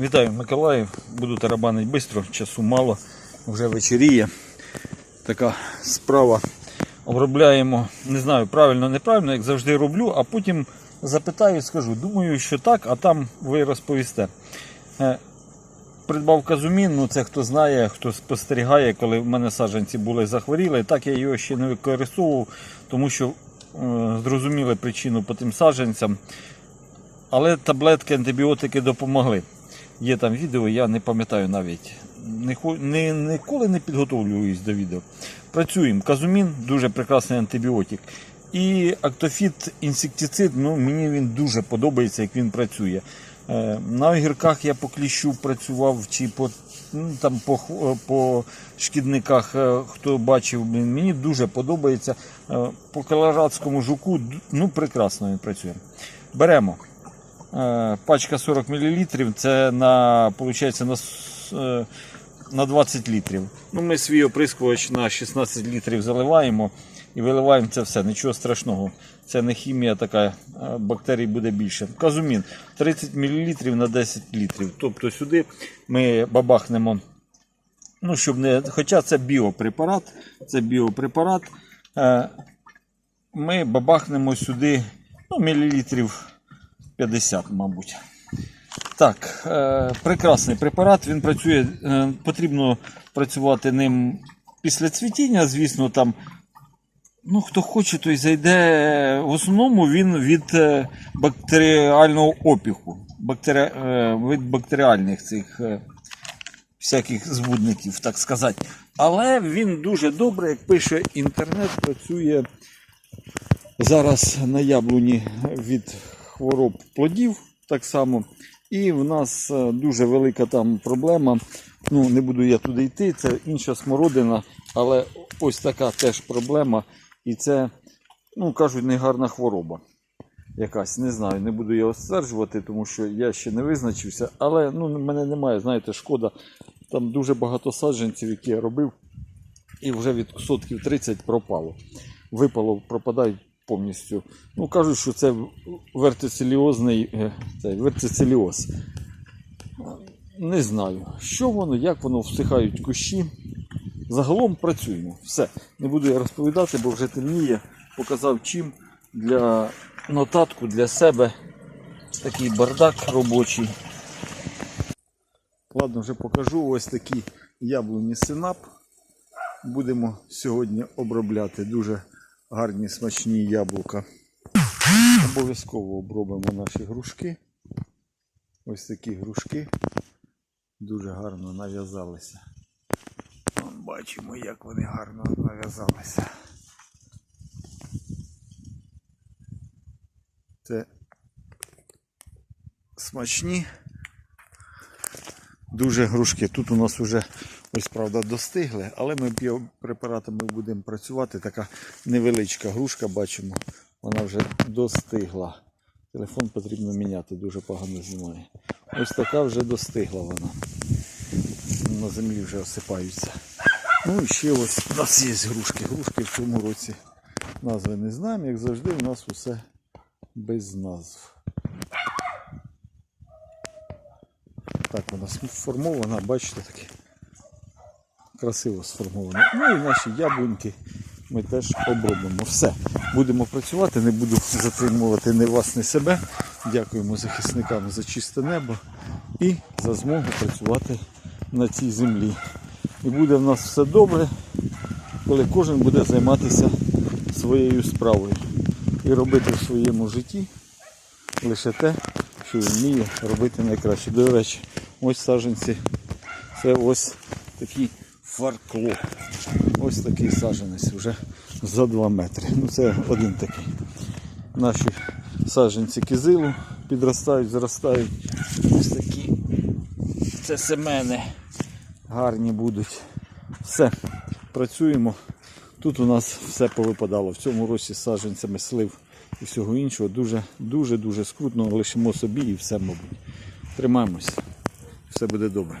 Вітаю Миколаїв. Буду тарабанити швидко, часу мало, вже вечеріє. Така справа. Обробляємо, не знаю, правильно, неправильно, як завжди роблю, а потім запитаю, і скажу. Думаю, що так, а там ви розповісте. Е, Придбав казумін, ну це хто знає, хто спостерігає, коли в мене саджанці були захворіли. Так я його ще не використовував, тому що е, зрозуміли причину по тим саджанцям. Але таблетки, антибіотики допомогли. Є там відео, я не пам'ятаю навіть. Ніколи не підготовлююсь до відео. Працюємо. Казумін дуже прекрасний антибіотик. І актофіт інсектицид, ну мені він дуже подобається, як він працює. Е, На огірках я по кліщу працював чи по, ну, там, по, по шкідниках, е, хто бачив, мені дуже подобається. Е, По колорадському жуку ну, прекрасно він працює. Беремо. Е, Пачка 40 мл, це на, получається, на, е, на 20 літрів. Ну, ми свій оприскувач на 16 літрів заливаємо і виливаємо це все. Нічого страшного. Це не хімія така, е, бактерій буде більше. Казумін 30 мл на 10 літрів. Тобто сюди ми бабахнемо. Ну, щоб не, хоча це біопрепарат, це біопрепарат. Ми бабахнемо сюди ну, мілілітрів 50, мабуть. Так, е, прекрасний препарат. Він працює, е, потрібно працювати ним після цвітіння. Звісно, там, ну, хто хоче, той зайде. В основному він від е, бактеріального опіку, бактері, е, від бактеріальних цих е, всяких збудників, так сказати. Але він дуже добре, як пише інтернет, працює зараз на яблуні від хвороб плодів так само. І в нас е, дуже велика там проблема. Ну, не буду я туди йти, це інша смородина, але ось така теж проблема. І це, ну, кажуть, негарна хвороба. Якась, не знаю, не буду його стверджувати, тому що я ще не визначився. Але ну, мене немає, знаєте, шкода. Там дуже багато саджанців, які я робив, і вже від сотків 30 пропало. Випало, пропадають повністю. Ну, кажуть, що це вертицеліозний е, цей, вертицеліоз. Не знаю, що воно, як воно всихають кущі. Загалом працюємо. Все. Не буду я розповідати, бо вже темніє. Показав чим для нотатку для себе такий бардак робочий. Ладно, вже покажу ось такі яблуні синап. Будемо сьогодні обробляти дуже гарні смачні яблука. Обов'язково обробимо наші грушки. Ось такі грушки дуже гарно нав'язалися. Бачимо, як вони гарно нав'язалися. Це смачні. Дуже грушки. Тут у нас вже ось правда достигли, але ми біопрепаратами будемо працювати. Така невеличка грушка, бачимо, вона вже достигла. Телефон потрібно міняти, дуже погано знімає. Ось така вже достигла вона. На землі вже осипаються. Ну і ще ось у нас є грушки. Грушки в цьому році назви не знаємо, як завжди, у нас усе без назв. Так вона сформована, бачите, таке красиво сформована. Ну і наші яблуньки ми теж обробимо. Все, будемо працювати, не буду затримувати ні вас, ні себе. Дякуємо захисникам за чисте небо і за змогу працювати на цій землі. І буде в нас все добре, коли кожен буде займатися своєю справою і робити в своєму житті лише те, що він вміє робити найкраще. До речі, ось саджанці. Це ось такий фаркло. Ось такий саджанець вже за 2 метри. Ну це один такий. Наші саджанці кизилу підростають, зростають. Ось такі. Це семени гарні будуть. Все, працюємо. Тут у нас все повипадало. В цьому році з саджанцями слив і всього іншого. Дуже, дуже, дуже скрутно. Лишимо собі і все, мабуть. Тримаємось все буде добре.